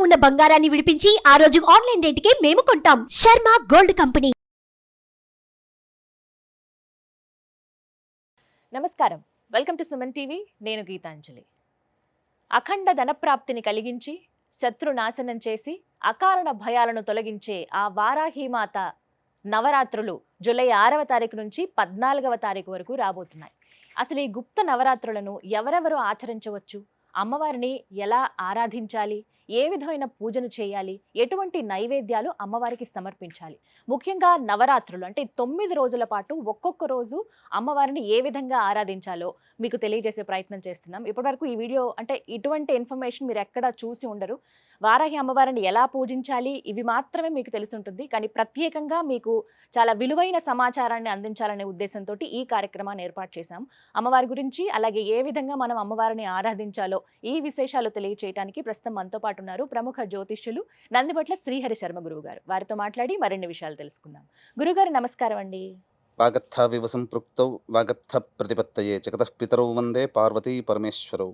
ఉన్న బంగారాన్ని విడిపించి ఆ రోజు ఆన్లైన్ రేటుకే మేము కొంటాం. Sharma gold company. నమస్కారం. Welcome to Suman TV. నేను గీతాంజలి. అఖండ ధనప్రాప్తిని కలిగించి శత్రు నాశనం చేసి అకారణ భయాలను తొలగించే ఆ వారాహీమాత నవరాత్రులు జూలై ఆరవ తారీఖు నుంచి పద్నాలుగవ తారీఖు వరకు రాబోతున్నాయి. అసలు ఈ గుప్త నవరాత్రులను ఎవరెవరు ఆచరించవచ్చు? అమ్మవారిని ఎలా ఆరాధించాలి? ఏ విధమైన పూజను చేయాలి? ఎటువంటి నైవేద్యాలు అమ్మవారికి సమర్పించాలి? ముఖ్యంగా నవరాత్రులు అంటే తొమ్మిది రోజుల పాటు ఒక్కొక్క రోజు అమ్మవారిని ఏ విధంగా ఆరాధించాలో మీకు తెలియజేసే ప్రయత్నం చేస్తున్నాం. ఇప్పటివరకు ఈ వీడియో అంటే ఇటువంటి ఇన్ఫర్మేషన్ మీరు ఎక్కడ చూసి ఉండరు. వారాహి అమ్మవారిని ఎలా పూజించాలి? ఇవి మాత్రమే మీకు తెలిసి ఉంటుంది. కానీ ప్రత్యేకంగా మీకు చాలా విలువైన సమాచారాన్ని అందించాలనే ఉద్దేశంతో ఈ కార్యక్రమాన్ని ఏర్పాటు చేశాం. అమ్మవారి గురించి అలాగే ఏ విధంగా మనం అమ్మవారిని ఆరాధించాలో ఈ విశేషాలు తెలియచేయడానికి ప్రస్తుతం మనతో పాటు ఉన్నారు ప్రముఖ జ్యోతిష్యులు నందిపట్ల శ్రీహరి శర్మ గురువు గారు వారితో మాట్లాడి మరిన్ని విషయాలు తెలుసుకుందాం. గురుగారు నమస్కారం అండి. వివసం సంపృక్తౌ వాగర్థ ప్రతిపత్తయే జగతః పితరౌ వందే పార్వతీ పరమేశ్వరౌ.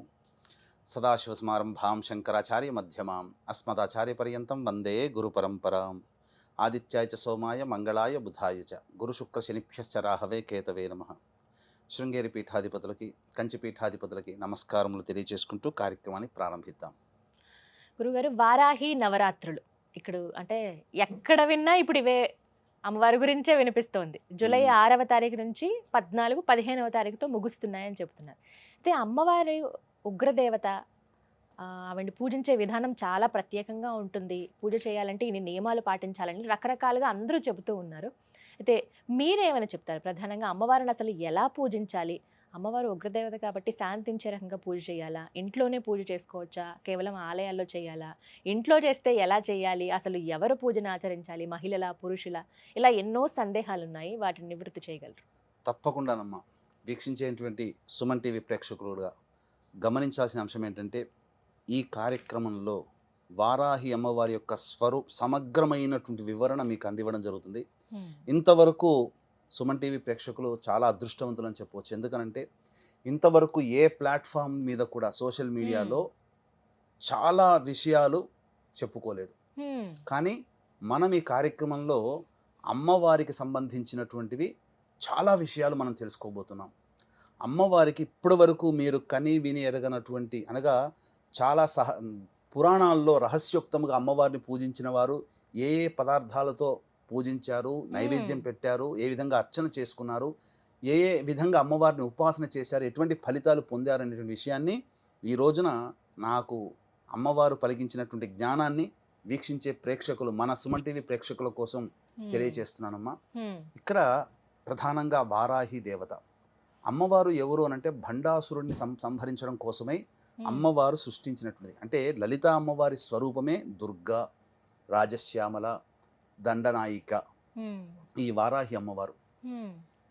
సదాశివసమారంభాం శంకరాచార్య మధ్యమాం అస్మదాచార్యపర్యంతం వందే గురుపరంపరాం. ఆదిత్యాయ చ సోమాయ మంగళాయ బుధాయ చ. గురుశుక్రశనిభ్యశ్చ రాహవే కేతవే నమ. శృంగేరి పీఠాధిపతులకి కంచి పీఠాధిపతులకి నమస్కారములు తెలియజేసుకుంటూ కార్యక్రమాన్ని ప్రారంభిద్దాం. గురుగారు వారాహి నవరాత్రులు. ఇక్కడ అంటే ఎక్కడ విన్నా ఇప్పుడు ఇవే అమ్మవారి గురించే వినిపిస్తోంది. జూలై. ఆరవ తారీఖు నుంచి పద్నాలుగు పదిహేనవ తారీఖుతో ముగుస్తున్నాయని చెప్తున్నారు అయితే అమ్మవారి ఉగ్రదేవత ఆ, ఆవిడ్ని పూజించే విధానం చాలా ప్రత్యేకంగా ఉంటుంది. పూజ చేయాలంటే ఇన్ని నియమాలు పాటించాలని రకరకాలుగా అందరూ చెబుతూ ఉన్నారు. అయితే మీరేమైనా చెప్తారు? ప్రధానంగా అమ్మవారిని అసలు ఎలా పూజించాలి? అమ్మవారు ఉగ్రదేవత కాబట్టి శాంతించే రకంగా పూజ చేయాలా? ఇంట్లోనే పూజ చేసుకోవచ్చా? కేవలం ఆలయాల్లో చేయాలా? ఇంట్లో చేస్తే ఎలా చేయాలి? అసలు ఎవరు పూజను ఆచరించాలి? మహిళల పురుషుల? ఇలా ఎన్నో సందేహాలు ఉన్నాయి వాటిని నివృత్తి చేయగలరు. తప్పకుండానమ్మా. వీక్షించేటువంటి సుమన్ టీవీ ప్రేక్షకులుగా గమనించాల్సిన అంశం ఏంటంటే ఈ కార్యక్రమంలో వారాహి అమ్మవారి యొక్క స్వరూ సమగ్రమైనటువంటి వివరణ మీకు అందివ్వడం జరుగుతుంది. ఇంతవరకు సుమన్ టీవీ ప్రేక్షకులు చాలా అదృష్టవంతులు అని చెప్పవచ్చు. ఎందుకనంటే ఇంతవరకు ఏ ప్లాట్ఫామ్ మీద కూడా సోషల్ మీడియాలో చాలా విషయాలు చెప్పుకోలేదు. కానీ మనం ఈ కార్యక్రమంలో అమ్మవారికి సంబంధించినటువంటివి చాలా విషయాలు మనం తెలుసుకోబోతున్నాం. అమ్మవారికి ఇప్పటి వరకు మీరు కని విని ఎరగనటువంటి అనగా చాలా సహ పురాణాల్లో రహస్యోక్తముగా అమ్మవారిని పూజించిన వారు ఏ ఏ పదార్థాలతో పూజించారు నైవేద్యం పెట్టారు ఏ విధంగా అర్చన చేసుకున్నారు ఏ ఏ విధంగా అమ్మవారిని ఉపాసన చేశారు ఎటువంటి ఫలితాలు పొందారు అనేటువంటి విషయాన్ని ఈ రోజున నాకు అమ్మవారు పలికించినటువంటి జ్ఞానాన్ని వీక్షించే ప్రేక్షకులు మన సుమన్ టీవీ ప్రేక్షకుల కోసం. తెలియజేస్తున్నానమ్మా. ఇక్కడ ప్రధానంగా వారాహి దేవత అమ్మవారు ఎవరు అనంటే భండాసురుడిని సంహరించడం కోసమై. అమ్మవారు సృష్టించినటువంటిది అంటే లలిత అమ్మవారి స్వరూపమే దుర్గా రాజశ్యామల దండనాయిక. ఈ వారాహి అమ్మవారు.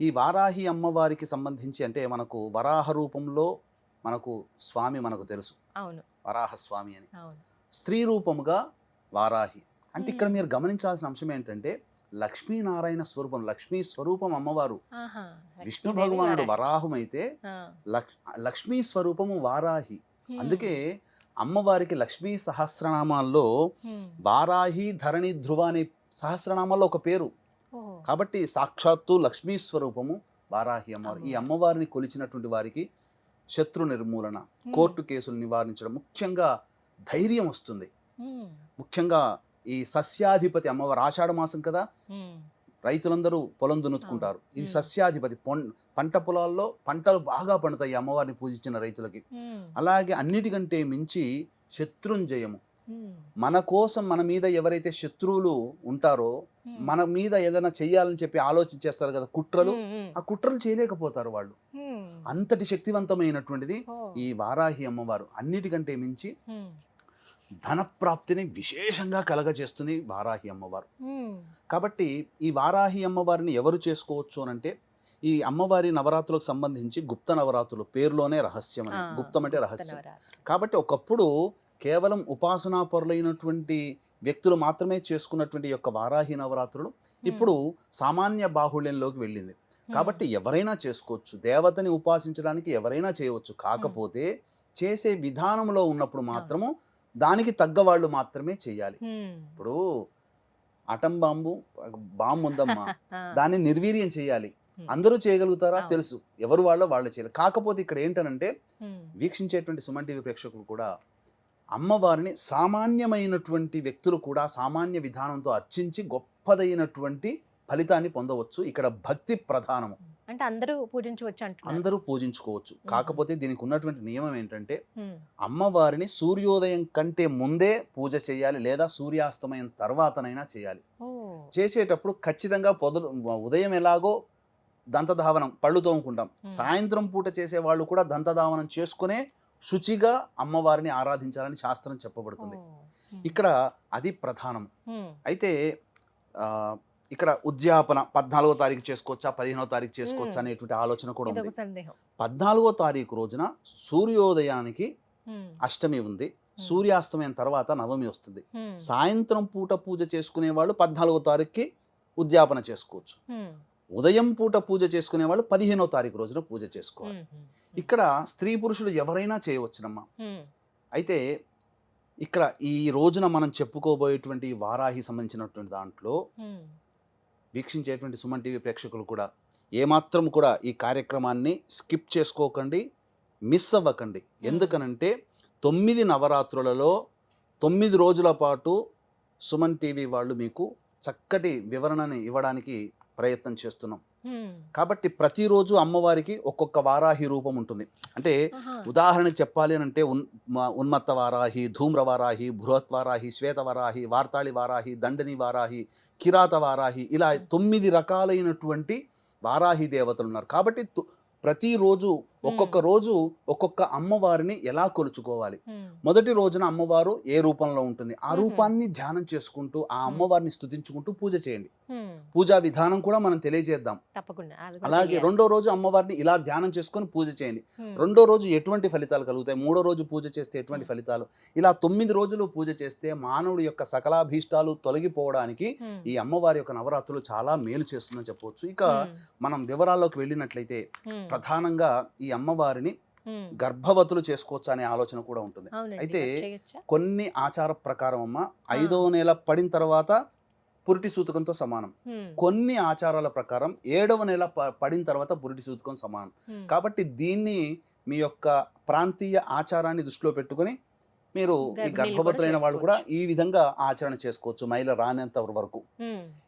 ఈ వారాహి అమ్మవారికి సంబంధించి అంటే మనకు వరాహ రూపంలో మనకు స్వామి మనకు తెలుసు వరాహ స్వామి అని స్త్రీ రూపముగా వారాహి అంటే ఇక్కడ. మీరు గమనించాల్సిన అంశం ఏంటంటే లక్ష్మీనారాయణ స్వరూపం లక్ష్మీ స్వరూపం అమ్మవారు. విష్ణు భగవానుడు వారాహి. అయితే లక్ష్మీ స్వరూపము వారాహి. అందుకే అమ్మవారికి లక్ష్మీ సహస్రనామాల్లో. వారాహి ధరణి ధ్రువ అనే సహస్రనామాల్లో ఒక పేరు. కాబట్టి సాక్షాత్తు లక్ష్మీ స్వరూపము వారాహి అమ్మవారు ఈ అమ్మవారు. అమ్మవారిని కొలిచినటువంటి వారికి శత్రు నిర్మూలన. కోర్టు కేసులు నివారించడం ముఖ్యంగా ధైర్యం వస్తుంది. ముఖ్యంగా ఈ సస్యాధిపతి అమ్మవారు ఆషాఢ మాసం కదా. రైతులందరూ పొలం దున్నుకుంటారు ఇది. సస్యాధిపతి పంట పొలాల్లో పంటలు బాగా పండుతాయి అమ్మవారిని పూజించిన రైతులకి. అలాగే అన్నిటికంటే మించి శత్రుంజయము. మన కోసం మన మీద ఎవరైతే శత్రువులు ఉంటారో. మన మీద ఏదైనా చెయ్యాలని చెప్పి ఆలోచించేస్తారు కదా కుట్రలు. ఆ కుట్రలు చేయలేకపోతారు వాళ్ళు. అంతటి శక్తివంతమైనటువంటిది. ఈ వారాహి అమ్మవారు అన్నిటికంటే మించి. ధనప్రాప్తిని విశేషంగా కలగజేస్తుంది వారాహి అమ్మవారు. కాబట్టి ఈ వారాహి అమ్మవారిని ఎవరు చేసుకోవచ్చు అని అంటే ఈ అమ్మవారి నవరాత్రులకు సంబంధించి గుప్త నవరాత్రులు పేరులోనే రహస్యం అని. గుప్తం అంటే రహస్యం. కాబట్టి ఒకప్పుడు కేవలం ఉపాసనా పరులైనటువంటి వ్యక్తులు మాత్రమే చేసుకున్నటువంటి యొక్క వారాహి నవరాత్రులు ఇప్పుడు సామాన్య బాహుళ్యంలోకి వెళ్ళింది. కాబట్టి ఎవరైనా చేసుకోవచ్చు. దేవతని ఉపాసించడానికి ఎవరైనా చేయవచ్చు. కాకపోతే చేసే విధానంలో ఉన్నప్పుడు మాత్రము దానికి తగ్గ వాళ్ళు మాత్రమే చేయాలి. ఇప్పుడు అటం బాంబు బాంబు ఉందమ్మా. దాన్ని నిర్వీర్యం చేయాలి. అందరూ చేయగలుగుతారా. తెలుసు ఎవరు వాళ్ళో వాళ్ళు చేయాలి కాకపోతే ఇక్కడ ఏంటనంటే. వీక్షించేటువంటి సుమన్ టీవీ ప్రేక్షకులు కూడా అమ్మవారిని సామాన్యమైనటువంటి వ్యక్తులు కూడా సామాన్య విధానంతో అర్చించి గొప్పదైనటువంటి ఫలితాన్ని పొందవచ్చు ఇక్కడ భక్తి ప్రధానము అంటే అందరూ పూజించవచ్చు అంటున్నారు అందరూ పూజించుకోవచ్చు కాకపోతే దీనికి ఉన్నటువంటి నియమం ఏంటంటే. అమ్మవారిని సూర్యోదయం కంటే ముందే పూజ చేయాలి లేదా సూర్యాస్తమయం తర్వాతనైనా చేయాలి. చేసేటప్పుడు ఖచ్చితంగా పొదలు ఉదయం ఎలాగో దంతధావనం పళ్ళు తోముకుంటాం. సాయంత్రం పూట చేసే వాళ్ళు కూడా దంతధావనం చేసుకునే శుచిగా అమ్మవారిని ఆరాధించాలని శాస్త్రం చెప్పబడుతుంది. ఇక్కడ అది ప్రధానం. అయితే ఆ, ఇక్కడ ఉద్యాపన పద్నాలుగో తారీఖు చేసుకోవచ్చా పదిహేనో తారీఖు చేసుకోవచ్చా. అనేటువంటి ఆలోచన కూడా ఉంది పద్నాలుగో తారీఖు రోజున సూర్యోదయానికి. అష్టమి ఉంది సూర్యాస్తమయం తర్వాత నవమి వస్తుంది. సాయంత్రం పూట పూజ చేసుకునే వాళ్ళు పద్నాలుగో తారీఖుకి ఉద్యాపన చేసుకోవచ్చు. ఉదయం పూట పూజ చేసుకునే వాళ్ళు పదిహేనో తారీఖు రోజున పూజ చేసుకోవాలి. ఇక్కడ స్త్రీ పురుషులు ఎవరైనా చేయవచ్చునమ్మా. అయితే ఇక్కడ ఈ రోజున మనం చెప్పుకోబోయేటువంటి వారాహి సంబంధించినటువంటి దాంట్లో. వీక్షించేటువంటి సుమన్ టీవీ ప్రేక్షకులు కూడా ఏమాత్రం కూడా ఈ కార్యక్రమాన్ని స్కిప్ చేసుకోకండి మిస్ అవ్వకండి ఎందుకనంటే తొమ్మిది నవరాత్రులలో తొమ్మిది రోజుల పాటు సుమన్ టీవీ వాళ్ళు మీకు చక్కటి వివరణని ఇవ్వడానికి ప్రయత్నం చేస్తున్నాం. కాబట్టి ప్రతిరోజు అమ్మవారికి ఒక్కొక్క వారాహి రూపం ఉంటుంది అంటే. ఉదాహరణకి చెప్పాలి అని అంటే ఉన్మత్త వారాహి ధూమ్ర వారాహి బృహత్ వారాహి శ్వేత వారాహి వార్తాళి వారాహి దండని వారాహి కిరాత వారాహి. ఇలా తొమ్మిది రకాలైనటువంటి వారాహి దేవతలు ఉన్నారు కాబట్టి ప్రతిరోజు ఒక్కొక్క రోజు ఒక్కొక్క అమ్మవారిని ఎలా కొలుచుకోవాలి. మొదటి రోజున అమ్మవారు ఏ రూపంలో ఉంటుంది ఆ. రూపాన్ని ధ్యానం చేసుకుంటూ ఆ అమ్మవారిని స్తుతించుకుంటూ పూజ చేయండి. పూజా విధానం కూడా మనం తెలియజేద్దాం అలాగే. రెండో రోజు అమ్మవారిని ఇలా ధ్యానం చేసుకొని పూజ చేయండి. రెండో రోజు ఎటువంటి ఫలితాలు కలుగుతాయి మూడో రోజు పూజ చేస్తే ఎటువంటి. ఫలితాలు ఇలా తొమ్మిది రోజులు పూజ చేస్తే మానవుడి యొక్క సకలాభీష్టాలు తొలగిపోవడానికి. ఈ అమ్మవారి యొక్క నవరాత్రులు చాలా మేలు చేస్తుందని చెప్పవచ్చు ఇక. మనం వివరాల్లోకి వెళ్ళినట్లయితే. ప్రధానంగా ఈ అమ్మవారిని. గర్భవతులు చేసుకోవచ్చు అనే ఆలోచన కూడా ఉంటుంది అయితే? కొన్ని ఆచార ప్రకారం అమ్మ ఐదో నెల పడిన తర్వాత పురిటి సూతకంతో సమానం. కొన్ని ఆచారాల ప్రకారం ఏడవ నెల పడిన తర్వాత పురిటి సూతకం సమానం. కాబట్టి దీన్ని మీ యొక్క ప్రాంతీయ ఆచారాన్ని దృష్టిలో పెట్టుకొని మీరు ఈ గర్భవతులైన వాళ్ళు కూడా. ఈ విధంగా ఆచరణ చేసుకోవచ్చు మహిళ రానంత వరకు.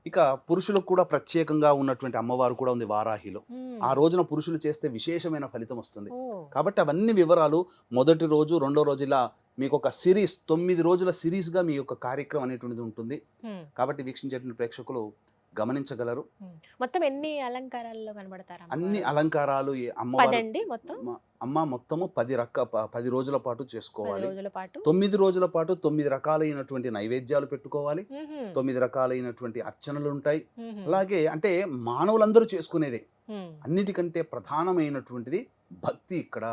ఇక పురుషులకు కూడా ప్రత్యేకంగా ఉన్నటువంటి అమ్మవారు కూడా ఉంది వారాహిలో. ఆ రోజున పురుషులు చేస్తే విశేషమైన ఫలితం వస్తుంది. కాబట్టి అవన్నీ వివరాలు మొదటి రోజు రెండో రోజు ఇలా మీకు ఒక సిరీస్ తొమ్మిది రోజుల సిరీస్గా మీ యొక్క కార్యక్రమం అనేటువంటిది ఉంటుంది. కాబట్టి వీక్షించేటువంటి ప్రేక్షకులు గమనించగలరు. మొత్తం ఎన్ని అలంకారాల్లో కనబడతారు అన్ని? అలంకారాలు అమ్మవారు మొత్తం అమ్మ మొత్తము పది రక పది రోజుల పాటు చేసుకోవాలి తొమ్మిది రోజుల పాటు తొమ్మిది రకాలైనటువంటి నైవేద్యాలు పెట్టుకోవాలి. తొమ్మిది రకాలైనటువంటి అర్చనలు ఉంటాయి. అలాగే అంటే మానవులందరూ చేసుకునేదే. అన్నిటికంటే ప్రధానమైనటువంటిది భక్తి ఇక్కడ.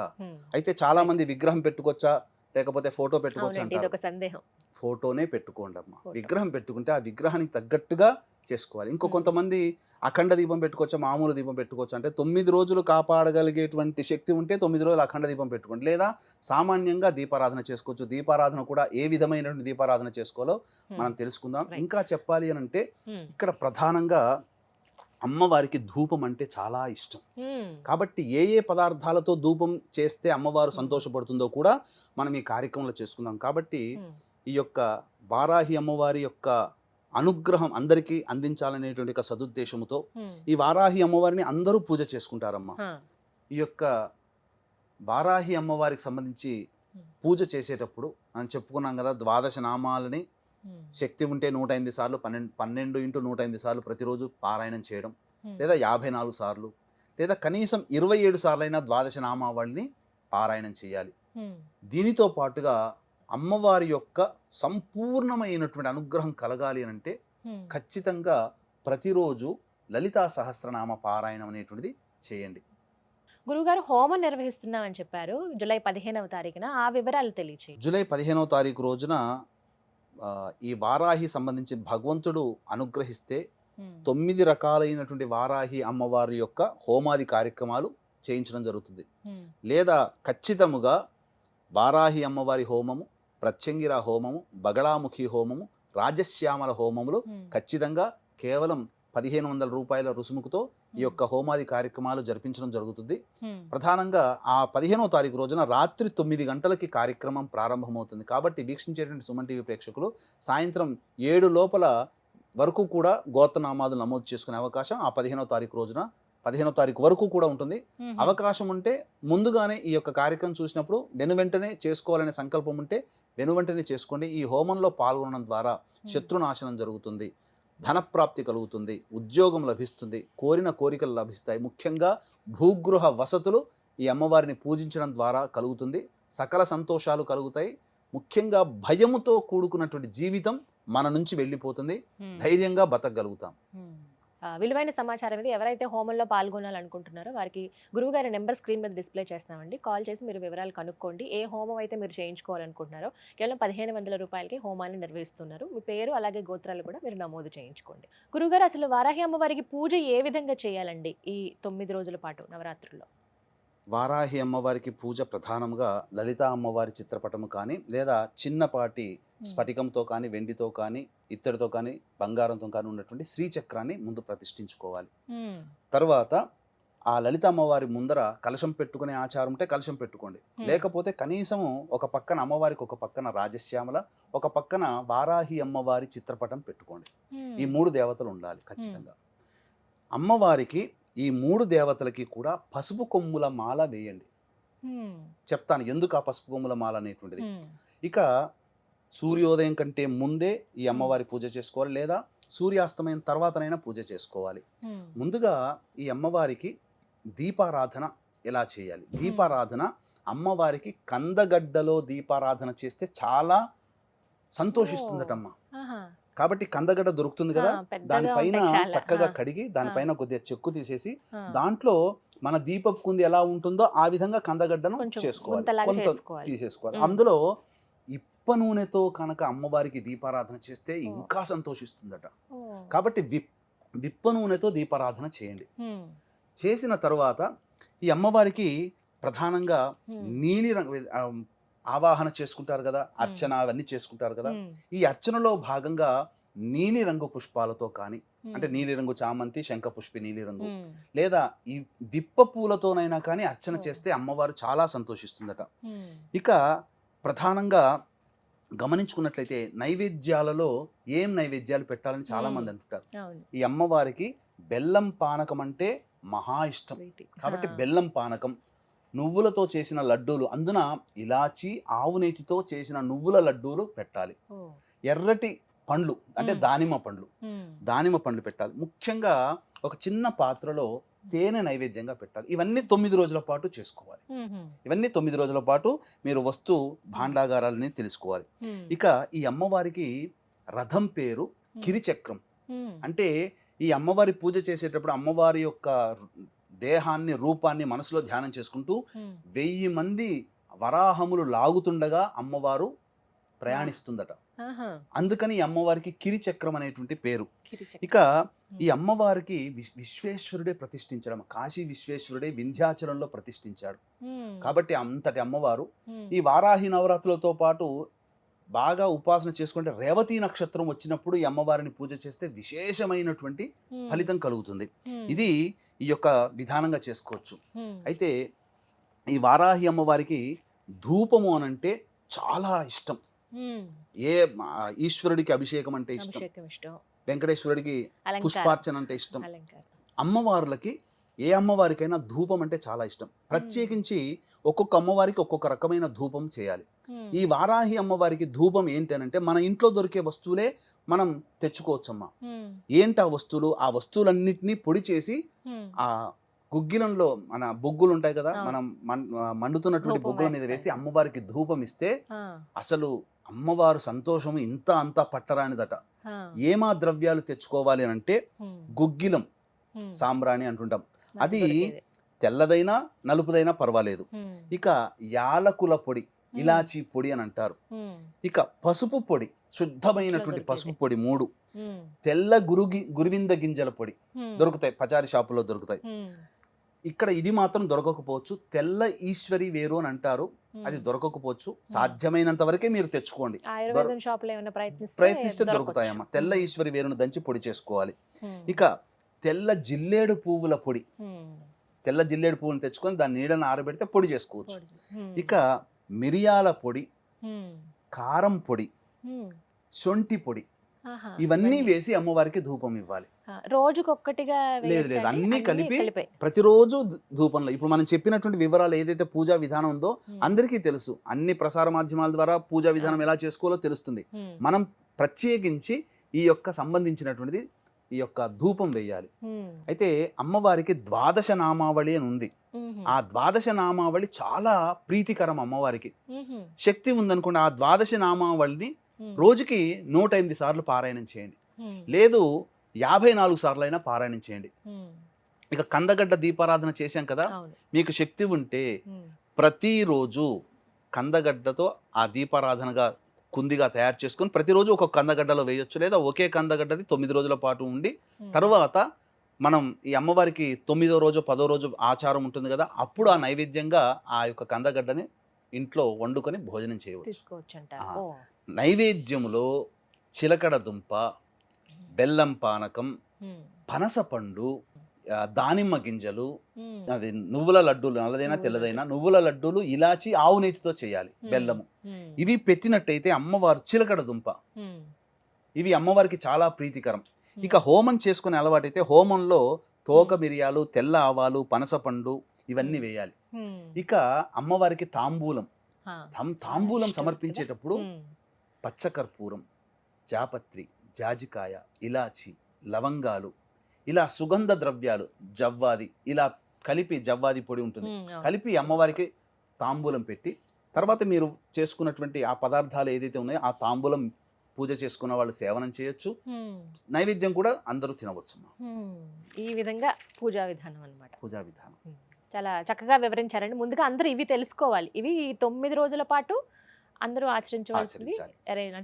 అయితే చాలా మంది విగ్రహం పెట్టుకోవచ్చా లేకపోతే ఫోటో పెట్టుకోవచ్చా అంటారు ఒక సందేహం ఫోటోనే పెట్టుకోండి అమ్మ. విగ్రహం పెట్టుకుంటే ఆ విగ్రహానికి తగ్గట్టుగా చేసుకోవాలి ఇంకో. కొంతమంది అఖండ దీపం పెట్టుకోవచ్చా మామూలు దీపం పెట్టుకోవచ్చా అంటే తొమ్మిది రోజులు కాపాడగలిగేటువంటి శక్తి ఉంటే తొమ్మిది రోజులు అఖండ దీపం పెట్టుకోండి లేదా సామాన్యంగా దీపారాధన చేసుకోవచ్చు దీపారాధన కూడా ఏ విధమైనటువంటి దీపారాధన చేసుకోవాలో. మనం తెలుసుకుందాం. ఇంకా చెప్పాలి అని అంటే. ఇక్కడ ప్రధానంగా అమ్మవారికి ధూపం అంటే చాలా ఇష్టం. కాబట్టి ఏ ఏ పదార్థాలతో ధూపం చేస్తే అమ్మవారు మ్మ్. సంతోషపడుతుందో కూడా మనం ఈ కార్యక్రమంలో చేసుకుందాం కాబట్టి. ఈ యొక్క వారాహి అమ్మవారి యొక్క అనుగ్రహం అందరికీ అందించాలనేటువంటి ఒక సదుద్దేశంతో. ఈ వారాహి అమ్మవారిని అందరూ పూజ చేసుకుంటారమ్మా. ఈ యొక్క వారాహి అమ్మవారికి సంబంధించి. పూజ చేసేటప్పుడు మనం చెప్పుకున్నాం కదా ద్వాదశ నామాలని. శక్తి ఉంటే నూట ఎనిమిది సార్లు పన్నెండు పన్నెండు ఇంటూ నూట ఎనిమిది సార్లు ప్రతిరోజు పారాయణం చేయడం. లేదా యాభై నాలుగు సార్లు లేదా కనీసం ఇరవై ఏడు సార్లైనా ద్వాదశ నామావళిని పారాయణం చేయాలి. దీనితో పాటుగా అమ్మవారి యొక్క సంపూర్ణమైనటువంటి అనుగ్రహం కలగాలి అని అంటే. ఖచ్చితంగా ప్రతిరోజు లలితా సహస్రనామ పారాయణం అనేటువంటిది చేయండి గురుగారు హోమం నిర్వహిస్తున్నామని చెప్పారు జూలై పదిహేనవ తారీఖున ఆ వివరాలు తెలియచేయండి జూలై పదిహేనవ తారీఖు రోజున ఈ వారాహి సంబంధించి భగవంతుడు అనుగ్రహిస్తే. తొమ్మిది రకాలైనటువంటి వారాహి అమ్మవారి యొక్క హోమాది కార్యక్రమాలు చేయించడం జరుగుతుంది. లేదా ఖచ్చితముగా వారాహి అమ్మవారి హోమము ప్రత్యంగిర హోమము బగళాముఖి హోమము రాజశ్యామల హోమములు ఖచ్చితంగా కేవలం పదిహేను వందల రూపాయల రుసుముకుతో ఈ యొక్క హోమాది కార్యక్రమాలు జరిపించడం జరుగుతుంది. ప్రధానంగా ఆ పదిహేనవ తారీఖు రోజున రాత్రి తొమ్మిది గంటలకి కార్యక్రమం ప్రారంభమవుతుంది. కాబట్టి వీక్షించేటువంటి సుమన్ టీవీ ప్రేక్షకులు సాయంత్రం ఏడు లోపల వరకు కూడా గోత్రనామాలు నమోదు చేసుకునే అవకాశం ఆ పదిహేనవ తారీఖు రోజున పదిహేనవ తారీఖు వరకు కూడా ఉంటుంది. అవకాశం ఉంటే ముందుగానే ఈ యొక్క కార్యక్రమం చూసినప్పుడు వెను వెంటనే చేసుకోవాలనే సంకల్పం ఉంటే వెను వెంటనే చేసుకోండి. ఈ హోమంలో పాల్గొనడం ద్వారా శత్రునాశనం జరుగుతుంది. ధనప్రాప్తి కలుగుతుంది ఉద్యోగం లభిస్తుంది కోరిన కోరికలు లభిస్తాయి. ముఖ్యంగా భూగృహ వసతులు ఈ అమ్మవారిని పూజించడం ద్వారా కలుగుతుంది సకల సంతోషాలు కలుగుతాయి. ముఖ్యంగా భయముతో కూడుకున్నటువంటి జీవితం మన నుంచి వెళ్ళిపోతుంది. ధైర్యంగా బతకగలుగుతాం. విలువైన సమాచారం అనేది ఎవరైతే హోమంలో పాల్గొనాలనుకుంటున్నారో వారికి గురువుగారి నెంబర్ స్క్రీన్ మీద డిస్ప్లే చేస్తామండి కాల్ చేసి మీరు వివరాలు కనుక్కోండి. ఏ హోమం అయితే మీరు చేయించుకోవాలనుకుంటున్నారో కేవలం పదిహేను వందల రూపాయలకి హోమాన్ని నిర్వహిస్తున్నారు. మీ పేరు అలాగే గోత్రాలు కూడా మీరు నమోదు చేయించుకోండి. గురువుగారు అసలు వారాహి అమ్మవారికి పూజ ఏ విధంగా చేయాలండి ఈ తొమ్మిది రోజుల పాటు నవరాత్రుల్లో? వారాహి అమ్మవారికి పూజ ప్రధానంగా లలితా అమ్మవారి చిత్రపటము కానీ లేదా చిన్నపాటి స్ఫటికంతో కానీ వెండితో కానీ ఇత్తడితో కానీ బంగారంతో కానీ ఉన్నటువంటి శ్రీచక్రాన్ని ముందు ప్రతిష్ఠించుకోవాలి. తర్వాత ఆ లలిత అమ్మవారి ముందర కలశం పెట్టుకునే ఆచారం ఉంటే కలశం పెట్టుకోండి. లేకపోతే కనీసము ఒక పక్కన అమ్మవారికి ఒక పక్కన రాజశ్యామల ఒక పక్కన వారాహి అమ్మవారి చిత్రపటం పెట్టుకోండి. ఈ మూడు దేవతలు ఉండాలి ఖచ్చితంగా అమ్మవారికి ఈ మూడు దేవతలకి కూడా పసుపు కొమ్ముల మాల వేయండి. చెప్తాను ఎందుకు ఆ పసుపు కొమ్ముల మాల అనేటువంటిది. ఇక సూర్యోదయం కంటే ముందే ఈ అమ్మవారి పూజ చేసుకోవాలి లేదా సూర్యాస్తమయం తర్వాతనైనా పూజ చేసుకోవాలి. ముందుగా ఈ అమ్మవారికి దీపారాధన ఎలా చేయాలి దీపారాధన అమ్మవారికి కందగడ్డలో దీపారాధన చేస్తే చాలా సంతోషిస్తుందటమ్మ. కాబట్టి కందగడ్డ దొరుకుతుంది కదా దానిపైన. చక్కగా కడిగి దానిపైన కొద్దిగా చెక్కు తీసేసి. దాంట్లో మన దీపపు కుంది ఎలా ఉంటుందో ఆ విధంగా కందగడ్డను చేసుకోవాలి కొంత. తీసేసుకోవాలి. అందులో ఇప్ప నూనెతో కనుక అమ్మవారికి దీపారాధన చేస్తే ఇంకా సంతోషిస్తుందట. కాబట్టి విప్ విప్ప నూనెతో దీపారాధన చేయండి. చేసిన తర్వాత ఈ అమ్మవారికి ప్రధానంగా. నీలి రంగు ఆవాహన చేసుకుంటారు కదా అర్చన అవన్నీ చేసుకుంటారు కదా. ఈ అర్చనలో భాగంగా నీలి రంగు పుష్పాలతో కానీ అంటే. నీలిరంగు చామంతి శంఖ పుష్పి నీలిరంగు. లేదా ఈ విప్ప పూలతోనైనా కానీ అర్చన. చేస్తే అమ్మవారు చాలా సంతోషిస్తుందట. ఇక ప్రధానంగా గమనించుకున్నట్లయితే నైవేద్యాలలో ఏం నైవేద్యాలు పెట్టాలని చాలా. మంది అంటుంటారు ఈ అమ్మవారికి బెల్లం పానకం అంటే మహా ఇష్టం. కాబట్టి. బెల్లం పానకం నువ్వులతో చేసిన లడ్డూలు అందున ఇలాచి ఆవు నేతితో చేసిన నువ్వుల లడ్డూలు పెట్టాలి. ఎర్రటి పండ్లు అంటే మ్మ్. దానిమ్మ పండ్లు మ్మ్. దానిమ్మ పండ్లు పెట్టాలి ముఖ్యంగా ఒక చిన్న పాత్రలో తేనె నైవేద్యంగా పెట్టాలి ఇవన్నీ తొమ్మిది రోజుల పాటు చేసుకోవాలి. ఇవన్నీ తొమ్మిది రోజుల పాటు మీరు వస్తు భాండాగారాలని తెలుసుకోవాలి. ఇక ఈ అమ్మవారికి రథం పేరు కిరిచక్రం. అంటే ఈ అమ్మవారి పూజ చేసేటప్పుడు అమ్మవారి యొక్క దేహాన్ని రూపాన్ని మనసులో ధ్యానం చేసుకుంటూ. వెయ్యి మంది వరాహములు లాగుతుండగా అమ్మవారు ప్రయాణిస్తుందట. అందుకని ఈ అమ్మవారికి కిరిచక్రం అనేటువంటి పేరు. ఇక ఈ అమ్మవారికి విశ్- విశ్వేశ్వరుడే ప్రతిష్ఠించడం కాశీ విశ్వేశ్వరుడే వింధ్యాచలంలో ప్రతిష్ఠించాడు. కాబట్టి అంతటి అమ్మవారు మ్మ్. ఈ వారాహి నవరాత్రులతో పాటు బాగా ఉపాసన చేసుకుంటే రేవతి నక్షత్రం వచ్చినప్పుడు ఈ అమ్మవారిని పూజ చేస్తే విశేషమైనటువంటి. ఫలితం కలుగుతుంది. ఇది ఈ యొక్క విధానంగా చేసుకోవచ్చు. అయితే ఈ వారాహి అమ్మవారికి ధూపము అనంటే చాలా ఇష్టం. ఏ ఈశ్వరుడికి అభిషేకం అంటే ఇష్టం వెంకటేశ్వరుడికి పుష్పార్చన అంటే ఇష్టం అమ్మవార్లకి ఏ అమ్మవారికైనా ధూపం అంటే చాలా ఇష్టం ప్రత్యేకించి ఒక్కొక్క అమ్మవారికి ఒక్కొక్క రకమైన ధూపం చేయాలి. ఈ వారాహి అమ్మవారికి ధూపం ఏంటి అని అంటే మన ఇంట్లో దొరికే వస్తువులే మనం తెచ్చుకోవచ్చమ్మా మ్మ్. ఏంటి ఆ వస్తువులు ఆ వస్తువులన్నిటినీ పొడి చేసి. ఆ గుగ్గిలంలో మన బొగ్గులు ఉంటాయి కదా. మనం మండుతున్నటువంటి బొగ్గుల మీద. వేసి అమ్మవారికి ధూపం ఇస్తే. అసలు అమ్మవారు సంతోషం ఇంత అంత పట్టరానిదట. ఏమా ద్రవ్యాలు తెచ్చుకోవాలి అని అంటే. గుగ్గిలం. సాంబ్రాణి అంటుంటాం అది. తెల్లదైనా నలుపుదైనా పర్వాలేదు. ఇక యాలకుల పొడి ఇలాచీ పొడి అని అంటారు. ఇక పసుపు పొడి శుద్ధమైనటువంటి. పసుపు పొడి మూడు. తెల్ల గురుగి గురువింద గింజల పొడి. దొరుకుతాయి పచారి షాపులో దొరుకుతాయి. ఇక్కడ ఇది మాత్రం దొరకకపోవచ్చు తెల్ల ఈశ్వరి వేరు అని అంటారు అది దొరకకపోవచ్చు సాధ్యమైనంత వరకే మీరు తెచ్చుకోండి ప్రయత్నిస్తే. దొరుకుతాయమ్మా తెల్ల ఈశ్వరి వేరును దంచి పొడి చేసుకోవాలి. ఇక తెల్ల జిల్లేడు పువ్వుల పొడి. తెల్ల జిల్లేడు పువ్వుని తెచ్చుకొని దాన్ని నీడను ఆరబెడితే పొడి చేసుకోవచ్చు. ఇక మిరియాల పొడి. కారం పొడి. శొంఠి పొడి. ఇవన్నీ వేసి అమ్మవారికి ధూపం ఇవ్వాలి రోజుకొక్కటిగా లేదు, లేదు? అన్నీ కలిపి ప్రతిరోజు ధూపంలో ఇప్పుడు మనం చెప్పినటువంటి వివరాలు ఏదైతే పూజా విధానం ఉందో. అందరికీ తెలుసు అన్ని ప్రసార మాధ్యమాల ద్వారా పూజా విధానం ఎలా చేసుకోవాలో తెలుస్తుంది. మనం ప్రత్యేకించి ఈ యొక్క సంబంధించినటువంటిది ఈ యొక్క ధూపం వేయాలి. అయితే అమ్మవారికి ద్వాదశ నామావళి అని ఉంది. ఆ ద్వాదశ నామావళి చాలా ప్రీతికరం అమ్మవారికి. శక్తి ఉందనుకోండి ఆ ద్వాదశ నామావళిని. రోజుకి నూట ఎనిమిది సార్లు పారాయణం చేయండి. లేదు యాభై నాలుగు సార్లు అయినా పారాయణం చేయండి. ఇక కందగడ్డ దీపారాధన చేశాం కదా మీకు శక్తి ఉంటే. ప్రతిరోజు కందగడ్డతో ఆ దీపారాధనగా కుందిగా తయారు చేసుకొని ప్రతిరోజు ఒక కందగడ్డలో వేయొచ్చు లేదా ఒకే కందగడ్డది తొమ్మిది రోజుల పాటు ఉండి. తర్వాత మనం ఈ అమ్మవారికి తొమ్మిదో రోజు పదో రోజు ఆచారం ఉంటుంది కదా అప్పుడు ఆ నైవేద్యంగా ఆ యొక్క కందగడ్డని ఇంట్లో వండుకొని భోజనం చేయవచ్చు. నైవేద్యములో చిలకడ దుంప బెల్లం పానకం ఉమ్. పనసపండు ఆ, దానిమ్మ గింజలు. అది నువ్వుల లడ్డూలు నల్లదైనా తెల్లదైనా నువ్వుల లడ్డూలు ఇలాచి ఆవు నెయ్యితో చేయాలి. బెల్లము. ఇవి పెట్టినట్టయితే అమ్మవారు చిలకడ దుంప. ఇవి అమ్మవారికి చాలా ప్రీతికరం. ఇక హోమం చేసుకునే అలవాటైతే హోమంలో తోక మిరియాలు తెల్ల ఆవాలు పనసపండు ఇవన్నీ. వేయాలి. ఇక అమ్మవారికి తాంబూలం తాంబూలం సమర్పించేటప్పుడు. పచ్చకర్పూరం జాపత్రి జాజికాయ ఇలాచి లవంగాలు ఇలా సుగంధ ద్రవ్యాలు జవ్వాది ఇలా కలిపి జవ్వాది పొడి ఉంటుంది. కలిపి అమ్మవారికి తాంబూలం పెట్టి తర్వాత మీరు చేసుకున్నటువంటి ఆ పదార్థాలు ఏదైతే ఉన్నాయో ఆ తాంబూలం పూజ చేసుకున్న వాళ్ళు సేవనం చేయొచ్చు. నైవేద్యం కూడా అందరూ తినవచ్చు. ఈ విధంగా పూజా విధానం అన్నమాట. పూజా విధానం. చాలా చక్కగా వివరించారండి. ముందుగా అందరూ ఇవి తెలుసుకోవాలి. ఇవి తొమ్మిది రోజుల పాటు అందరూ అంటే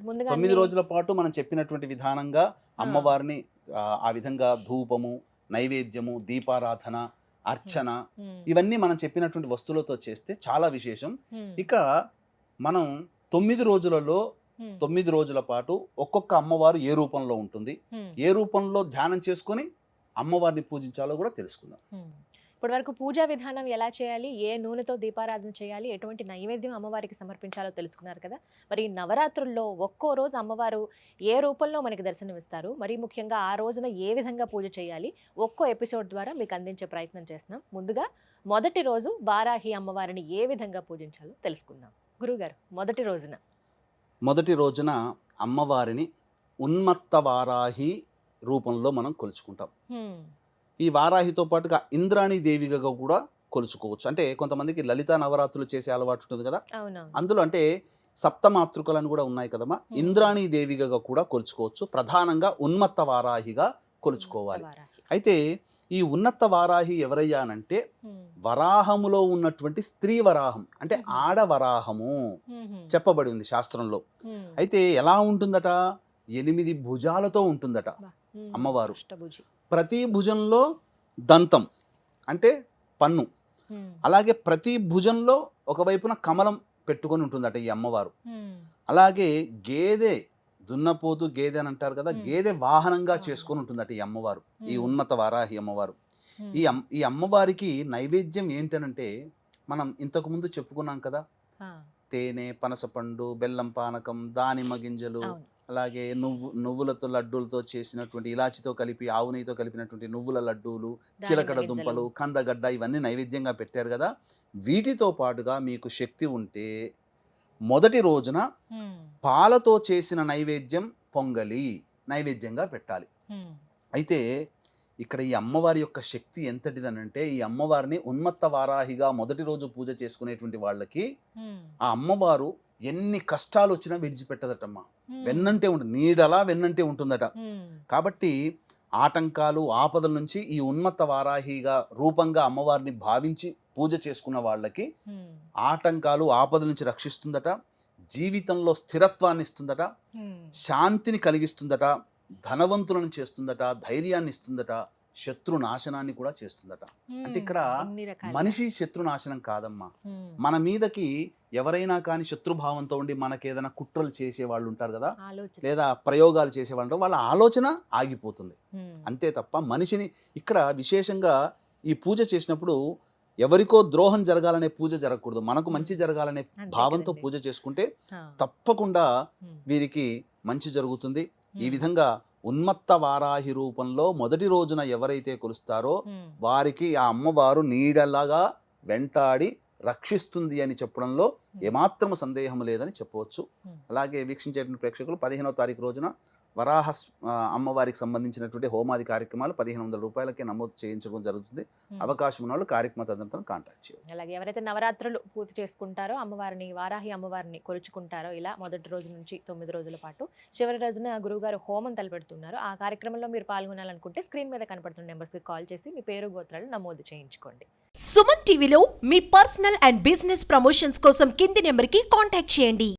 ముందుగా తొమ్మిది రోజుల పాటు మనం చెప్పినటువంటి విధానంగా అమ్మవారిని ఆ, విధంగా ధూపము నైవేద్యము దీపారాధన అర్చన. ఇవన్నీ మనం చెప్పినటువంటి వస్తువులతో చేస్తే చాలా విశేషం. ఇక మనం తొమ్మిది రోజులలో. తొమ్మిది రోజుల పాటు ఒక్కొక్క అమ్మవారు ఏ రూపంలో ఉంటుంది. ఏ రూపంలో ధ్యానం చేసుకొని అమ్మవారిని పూజించాలో కూడా తెలుసుకుందాం. ఇప్పటి వరకు పూజా విధానం ఎలా చేయాలి? ఏ నూనెతో దీపారాధన చేయాలి? ఎటువంటి నైవేద్యం అమ్మవారికి సమర్పించాలో తెలుసుకున్నారు కదా. మరి నవరాత్రుల్లో ఒక్కో రోజు అమ్మవారు ఏ రూపంలో మనకి దర్శనమిస్తారు? మరి ముఖ్యంగా ఆ రోజున ఏ విధంగా పూజ చేయాలి? ఒక్కో ఎపిసోడ్ ద్వారా మీకు అందించే ప్రయత్నం చేస్తున్నాం. ముందుగా మొదటి రోజు బారాహి అమ్మవారిని ఏ విధంగా పూజించాలో తెలుసుకుందాం. గురుగారు మొదటి రోజున. మొదటి రోజున అమ్మవారిని ఉన్మత్త వారాహి రూపంలో మనం కొలుచుకుంటాం. ఈ వారాహితో పాటుగా ఇంద్రాణి దేవిగా కూడా కొలుచుకోవచ్చు అంటే కొంతమందికి లలిత నవరాత్రులు చేసే అలవాటు ఉంటుంది కదా అందులో అంటే సప్తమాతృకలను కూడా ఉన్నాయి కదమ్మా. ఇంద్రాణి దేవిగా కూడా కొలుచుకోవచ్చు ప్రధానంగా ఉన్మత్త వారాహిగా కొలుచుకోవాలి. అయితే ఈ ఉన్నత వారాహి ఎవరయ్యా అనంటే హ్మ్. వరాహములో ఉన్నటువంటి స్త్రీ వరాహం అంటే Mhm. ఆడ వరాహము హ్మ్. హ్మ్. చెప్పబడి ఉంది శాస్త్రంలో. అయితే ఎలా ఉంటుందట ఎనిమిది భుజాలతో ఉంటుందట. అమ్మవారు. ప్రతి భుజంలో దంతం అంటే పన్ను. అలాగే ప్రతి భుజంలో ఒకవైపున కమలం పెట్టుకొని ఉంటుందట ఈ అమ్మవారు. అలాగే గేదె దున్నపోతు గేదె అని అంటారు కదా. గేదె వాహనంగా వాహనం. చేసుకొని ఉంటుందట ఈ అమ్మవారు ఈ. ఉన్నత వారాహి అమ్మవారు. ఈ ఈ అమ్మవారికి నైవేద్యం ఏంటనంటే మనం ఇంతకు ముందు చెప్పుకున్నాం కదా తేనె పనసపండు బెల్లం పానకం దానిమ్మ గింజలు అలాగే నువ్వు నువ్వులతో లడ్డూలతో చేసినటువంటి ఇలాచితో కలిపి ఆవు నెయ్యితో కలిపినటువంటి నువ్వుల లడ్డూలు చిలకడ. దుంపలు కందగడ్డ ఇవన్నీ నైవేద్యంగా పెట్టారు కదా వీటితో పాటుగా మీకు శక్తి ఉంటే మొదటి రోజున. పాలతో చేసిన నైవేద్యం పొంగలి నైవేద్యంగా పెట్టాలి. అయితే ఇక్కడ ఈ అమ్మవారి యొక్క శక్తి ఎంతటిదనంటే ఈ అమ్మవారిని ఉన్మత్త వారాహిగా మొదటి రోజు పూజ చేసుకునేటువంటి వాళ్ళకి. ఆ అమ్మవారు ఎన్ని కష్టాలు వచ్చినా విడిచిపెట్టదటమ్మా. వెన్నంటే ఉంటుంది నీడలా వెన్నంటే ఉంటుందట. కాబట్టి ఆటంకాలు ఆపదల నుంచి ఈ ఉన్మత్త వారాహిగా రూపంగా అమ్మవారిని భావించి పూజ చేసుకున్న వాళ్ళకి. ఆటంకాలు ఆపదల నుంచి రక్షిస్తుందట జీవితంలో స్థిరత్వాన్ని ఇస్తుందట. శాంతిని కలిగిస్తుందట ధనవంతులను చేస్తుందట ధైర్యాన్ని ఇస్తుందట శత్రు నాశనాన్ని కూడా చేస్తుందట అంటే ఇక్కడ. మనిషి శత్రు నాశనం కాదమ్మా. మన మీదకి ఎవరైనా కానీ శత్రుభావంతో ఉండి మనకి ఏదైనా కుట్రలు చేసే వాళ్ళు ఉంటారు కదా లేదా ప్రయోగాలు చేసే వాళ్ళు వాళ్ళ ఆలోచన ఆగిపోతుంది. అంతే తప్ప మనిషిని ఇక్కడ విశేషంగా ఈ పూజ చేసినప్పుడు ఎవరికో ద్రోహం జరగాలనే పూజ జరగకూడదు మనకు మంచి జరగాలనే భావంతో. పూజ చేసుకుంటే. తప్పకుండా. వీరికి మంచి జరుగుతుంది ఈ. విధంగా ఉన్మత్త వారాహి రూపంలో మొదటి రోజున ఎవరైతే కొలుస్తారో. వారికి ఆ అమ్మవారు నీడలాగా వెంటాడి రక్షిస్తుంది అని చెప్పడంలో ఏమాత్రం సందేహం లేదని చెప్పవచ్చు. అలాగే వీక్షించేటువంటి ప్రేక్షకులు పదిహేనవ తారీఖు రోజున వరాహ అమ్మవారికి సంబంధించినటువంటి హోమాది కార్యక్రమాలు పదిహేను వందల రూపాయలకే నమోదు చేయించడం జరుగుతుంది. అవకాశం ఉన్న వాళ్ళు కార్యక్రమ తదనంతరం కాంటాక్ట్ చేయండి అలాగే ఎవరైతే నవరాత్రులు పూర్తి చేసుకుంటారో అమ్మవారిని వారాహి అమ్మవారిని కొలుచుకుంటారో ఇలా మొదటి రోజు నుంచి తొమ్మిది రోజుల పాటు చివరి రోజున గురువుగారు హోమం తలపెడుతున్నారు. ఆ కార్యక్రమంలో మీరు పాల్గొనాలనుకుంటే స్క్రీన్ మీద కనపడుతున్న నెంబర్స్కి కాల్ చేసి మీ పేరు గోత్రాలు నమోదు చేయించుకోండి. సుమన్ టీవీలో మీ పర్సనల్ అండ్ బిజినెస్ ప్రమోషన్స్ కోసం కింది నెంబర్కి కాంటాక్ట్ చేయండి.